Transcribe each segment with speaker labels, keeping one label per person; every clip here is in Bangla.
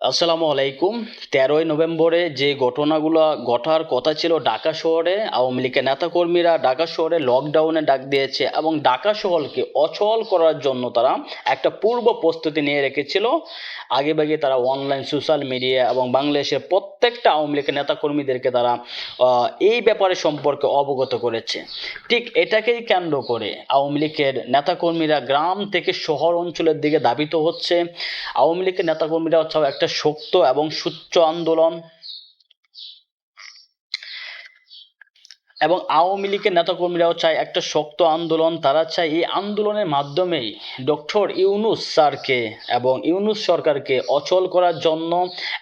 Speaker 1: আসসালামু আলাইকুম। তেরোই নভেম্বরে যে ঘটনাগুলো ঘটার কথা ছিল ঢাকা শহরে, আওয়ামী লীগের নেতাকর্মীরা ঢাকা শহরে লকডাউনে ডাক দিয়েছে এবং ঢাকা শহরকে অচল করার জন্য তারা একটা পূর্ব প্রস্তুতি নিয়ে রেখেছিল। আগেভাগে তারা অনলাইন সোশ্যাল মিডিয়া এবং বাংলাদেশের প্রত্যেকটা আওয়ামী লীগের নেতাকর্মীদেরকে তারা এই ব্যাপারে সম্পর্কে অবগত করেছে। ঠিক এটাকেই কেন্দ্র করে আওয়ামী লীগের নেতাকর্মীরা গ্রাম থেকে শহর অঞ্চলের দিকে ধাবিত হচ্ছে। আওয়ামী লীগের নেতাকর্মীরা হচ্ছে একটা শক্ত এবং সুচ্চ আন্দোলন। এবং আওয়ামী লীগের নেতাকর্মীরাও চায় একটা শক্ত আন্দোলন। তারা চায় এই আন্দোলনের মাধ্যমেই ডক্টর ইউনুস স্যারকে এবং ইউনুস সরকারকে অচল করার জন্য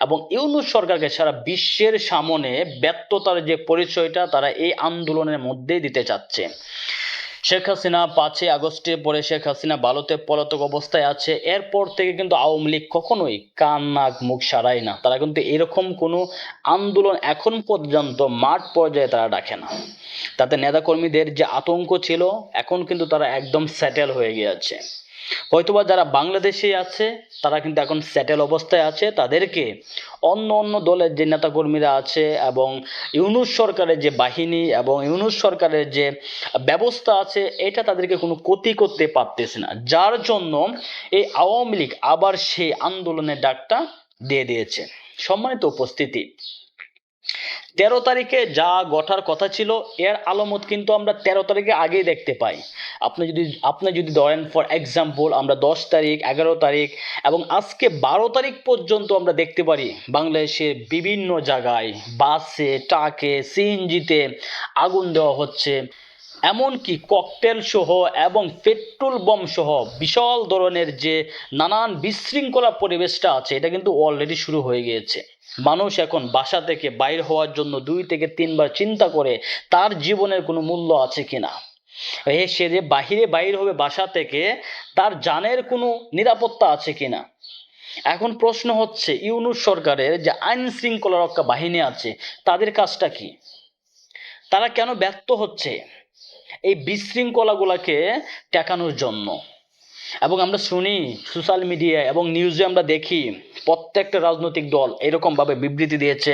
Speaker 1: এবং ইউনুস সরকারকে সারা বিশ্বের সামনে ব্যর্থতার যে পরিচয়টা তারা এই আন্দোলনের মধ্যেই দিতে চাচ্ছে। শেখ হাসিনা পাঁচই আগস্টে পরে শেখ হাসিনা ভারতে পলাতক অবস্থায় আছে, এরপর থেকে কিন্তু আওয়ামী লীগ কখনোই কান, নাক, মুখ সারায় না। তারা কিন্তু এরকম কোনো আন্দোলন এখন পর্যন্ত মাঠ পর্যায়ে তারা ডাকে না। তাতে নেতাকর্মীদের যে আতঙ্ক ছিল, এখন কিন্তু তারা একদম সেটেল হয়ে গিয়েছে হয়তোবা যারা বাংলাদেশে আছে, তারা কিন্তু এখন স্যাটেল অবস্থায় আছে। তাদেরকে অন্য অন্য দলের যে নেতাকর্মীরা আছে এবং ইউনুস সরকারের যে বাহিনী এবং ইউনুস সরকারের যে ব্যবস্থা আছে, এটা তাদেরকে কোনো ক্ষতি করতে পারতেছে না। যার জন্য এই আওয়ামী লীগ আবার সেই আন্দোলনের ডাকটা দিয়ে দিয়েছে। সম্মানিত উপস্থিতি। তেরো তারিখে যা ঘটার কথা ছিল, এর আলামত কিন্তু আমরা তেরো তারিখে আগেই দেখতে পাই। আপনি যদি আপনি যদি ধরেন ফর এক্সাম্পল আমরা দশ তারিখ, এগারো তারিখ, এবং আজকে বারো তারিখ পর্যন্ত আমরা দেখতে পারি, বাংলাদেশের বিভিন্ন জায়গায় বাসে, ট্রাকে, সিএনজিতে আগুন দেওয়া হচ্ছে। এমনকি ককটেল সহ এবং পেট্রোল বম সহ বিশাল ধরনের যে নানান বিশৃঙ্খলা পরিবেশটা আছে, এটা কিন্তু অলরেডি শুরু হয়ে গিয়েছে। মানুষ এখন বাসা থেকে বাইর হওয়ার জন্য দুই থেকে তিনবার চিন্তা করে তার জীবনের কোনো মূল্য আছে কিনা। সে যে বাহিরে বাইর হবে বাসা থেকে, তার জানের কোনো নিরাপত্তা আছে কিনা? এখন প্রশ্ন হচ্ছে, ইউনুস সরকারের যে আইন শৃঙ্খলা রক্ষা বাহিনী আছে, তাদের কাজটা কি? তারা কেন ব্যর্থ হচ্ছে এই বিশৃঙ্খলাগুলোকে ঠেকানোর জন্য? এবং আমরা শুনি, সোশ্যাল মিডিয়া এবং নিউজে আমরা দেখি প্রত্যেকটা রাজনৈতিক দল এরকমভাবে বিবৃতি দিয়েছে।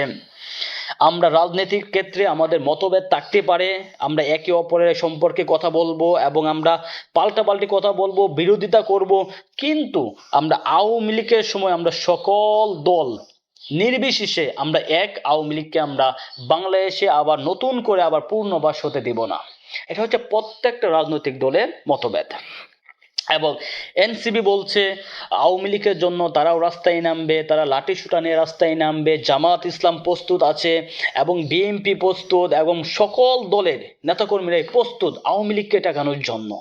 Speaker 1: আমরা রাজনৈতিক ক্ষেত্রে আমাদের মতভেদ থাকতে পারে, আমরা একে অপরের সম্পর্কে কথা বলব এবং আমরা পাল্টাপাল্টি কথা বলব, বিরোধিতা করব, কিন্তু আমরা আওয়ামী লীগের সময় আমরা সকল দল নির্বিশেষে আমরা এক আওয়ামী লীগকে আমরা বাংলাদেশে আবার নতুন করে আবার পূর্ণবাস হতে দিব না। এটা হচ্ছে প্রত্যেকটা রাজনৈতিক দলের মতভেদ। এবং এনসিবি বলছে, আওয়ামী লীগের জন্য তারাও রাস্তায় নামবে, তারা লাঠি সুটা নিয়ে রাস্তায় নামবে জামাত ইসলাম প্রস্তুত আছে এবং বিএনপি প্রস্তুত এবং সকল দলের নেতাকর্মীরাই প্রস্তুত আওয়ামী লীগকে ঠেকানোর জন্য।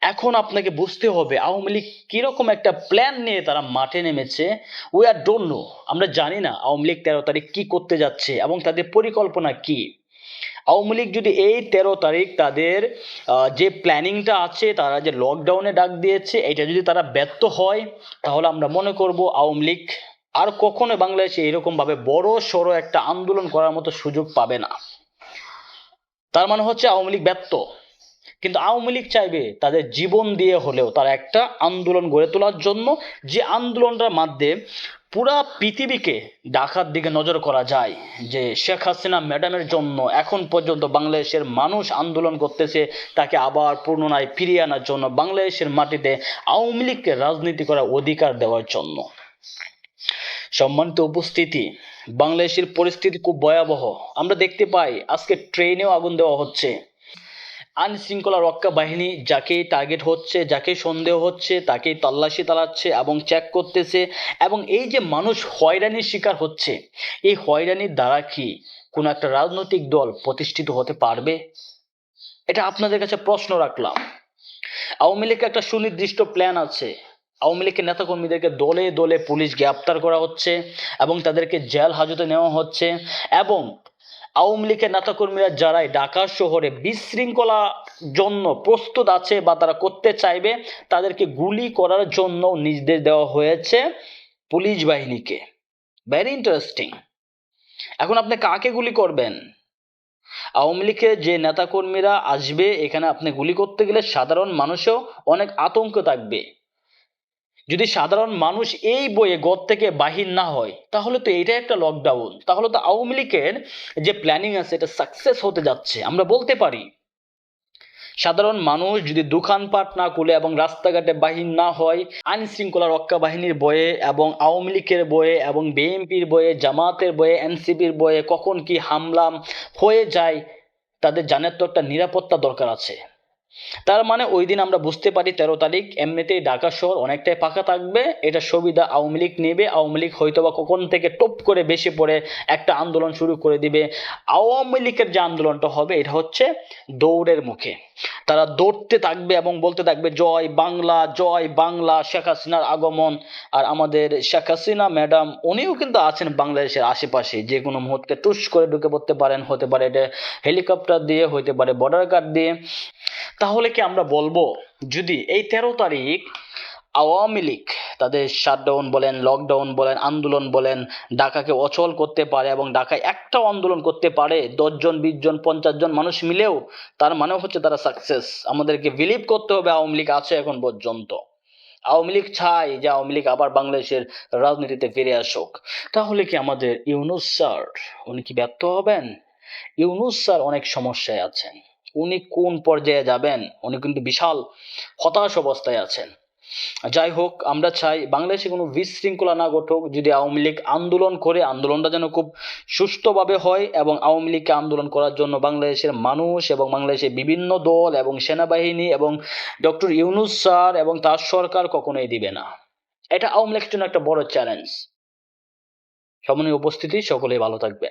Speaker 1: এখন আপনাকে বুঝতে হবে, আওয়ামী লীগ কীরকম একটা প্ল্যান নিয়ে তারা মাঠে নেমেছে উই আর ডোন্ট নো আমরা জানি না আওয়ামী লীগ তেরো তারিখ কী করতে যাচ্ছে এবং তাদের পরিকল্পনা কী। আওয়ামী লীগ যদি এই তেরো তারিখ তাদের যে প্ল্যানিংটা আছে, তারা যে লকডাউনে ডাক দিয়েছে, এটা যদি তারা ব্যর্থ হয়, তাহলে আমরা মনে করব আওয়ামী লীগ আর কখনো বাংলাদেশে এরকমভাবে বড় সড়ো একটা আন্দোলন করার মতো সুযোগ পাবে না। তার মানে হচ্ছে আওয়ামী লীগ ব্যর্থ। কিন্তু আওয়ামী লীগ চাইবে তাদের জীবন দিয়ে হলেও তারা একটা আন্দোলন গড়ে তোলার জন্য। যে আন্দোলনটার মাধ্যমে পুরা পৃথিবীকে ডাকার দিকে নজর করা যায় যে শেখ হাসিনা ম্যাডামের জন্য এখন পর্যন্ত বাংলাদেশের মানুষ আন্দোলন করতেছে, তাকে আবার পুনরায় ফিরিয়ে আনার জন্য বাংলাদেশের মাটিতে আওয়ামী লীগকে রাজনীতি করার অধিকার দেওয়ার জন্য। সম্মানিত উপস্থিতি, বাংলাদেশের পরিস্থিতি খুব ভয়াবহ। আমরা দেখতে পাই, আজকে ট্রেনেও আগুন দেওয়া হচ্ছে। আইন শৃঙ্খলা রক্ষা বাহিনী যাকেই টার্গেট হচ্ছে যাকে সন্দেহ হচ্ছে, তাকেই তল্লাশি চালাচ্ছে এবং চেক করতেছে এবং এই যে মানুষ হয়রানির শিকার হচ্ছে, এই হয়রানির দ্বারা কি কোনো একটা রাজনৈতিক দল প্রতিষ্ঠিত হতে পারবে? এটা আপনাদের কাছে প্রশ্ন রাখলাম। আওয়ামী লীগের একটা সুনির্দিষ্ট প্ল্যান আছে। আওয়ামী লীগের নেতাকর্মীদেরকে দলে দলে পুলিশ গ্রেপ্তার করা হচ্ছে এবং তাদেরকে জেল হাজতে নেওয়া হচ্ছে এবং আওয়ামী লীগের নেতাকর্মীরা যারাই ঢাকা শহরে বিশৃঙ্খলা জন্য প্রস্তুত আছে বা তারা করতে চাইবে, তাদেরকে গুলি করার জন্য নির্দেশ দেওয়া হয়েছে পুলিশ বাহিনীকে। ভেরি ইন্টারেস্টিং এখন আপনি কাকে গুলি করবেন? আওয়ামী লীগের যে নেতাকর্মীরা আসবে, এখানে আপনি গুলি করতে গেলে সাধারণ মানুষেও অনেক আতঙ্ক থাকবে। যদি সাধারণ মানুষ এই বইয়ে গদ থেকে বাহির না হয়, তাহলে তো এটা একটা লকডাউন তাহলে তো আওয়ামী লীগের যে প্ল্যানিং আছে, এটা সাকসেস হতে যাচ্ছে। আমরা বলতে পারি, সাধারণ মানুষ যদি দোকানপাট না খুলে এবং রাস্তাঘাটে বাহির না হয় আইন শৃঙ্খলা রক্ষা বাহিনীর বয়ে এবং আওয়ামী লীগের বয়ে এবং বিএনপির বয়ে জামাতের বয়ে এনসিপির বয়ে কখন কি হামলা হয়ে যায়, তাদের জানার তো একটা নিরাপত্তা দরকার আছে। তার মানে ওই দিন আমরা বুঝতে পারি তেরো তারিখ, এমনিতেই ঢাকা শহর অনেকটাই ফাঁকা থাকবে। এটা সুবিধা, আওয়ামী লীগ নেবে। আওয়ামী লীগ হয়তো বা কখন থেকে টপ করে বেশি পড়ে একটা আন্দোলন শুরু করে দিবে। আওয়ামী লীগের যে আন্দোলনটা হবে, এটা হচ্ছে দৌড়ের মুখে। তারা দৌড়তে থাকবে এবং বলতে থাকবে, জয় বাংলা জয় বাংলা, শেখ হাসিনার আগমন। আর আমাদের শেখ হাসিনা ম্যাডাম, উনিও কিন্তু আছেন বাংলাদেশের আশেপাশে। যে কোনো মুহূর্তে টুস করে ঢুকে পড়তে পারেন, হতে পারে এটা হেলিকপ্টার দিয়ে হতে পারে বর্ডার গার্ড দিয়ে। তাহলে কি আমরা বলব, যদি এই তেরো তারিখ আওয়ামী লীগ তাদের শাটডাউন বলেন লকডাউন বলেন, আন্দোলন বলেন, ঢাকাকে অচল করতে পারে এবং ঢাকায় একটাও আন্দোলন করতে পারে, দশজন বিশ জন পঞ্চাশ জন মানুষ মিলেও তার মানে হচ্ছে তারা সাকসেস আমাদেরকে বিলিভ করতে হবে আওয়ামী লীগ আছে এখন পর্যন্ত। আওয়ামী লীগ চাই যে আওয়ামী লীগ আবার বাংলাদেশের রাজনীতিতে ফিরে আসুক। তাহলে কি আমাদের ইউনুস স্যার উনি কি ব্যর্থ হবেন? ইউনুস স্যার অনেক সমস্যায় আছেন। উনি কোন পর্যায়ে যাবেন? উনি কিন্তু বিশাল হতাশ অবস্থায় আছেন। যাই হোক, আমরা চাই বাংলাদেশে কোনো বিশৃঙ্খলা না ঘটুক, যদি আওয়ামী লীগ আন্দোলন করে, আন্দোলনটা যেন খুব সুষ্ঠুভাবে হয় এবং আওয়ামী লীগকে আন্দোলন করার জন্য বাংলাদেশের মানুষ এবং বাংলাদেশের বিভিন্ন দল এবং সেনাবাহিনী এবং ডক্টর ইউনুস স্যার এবং তার সরকার কখনোই দিবে না। এটা আওয়ামী লীগের জন্য একটা বড় চ্যালেঞ্জ সমন্বয় উপস্থিতি, সকলেই ভালো থাকবে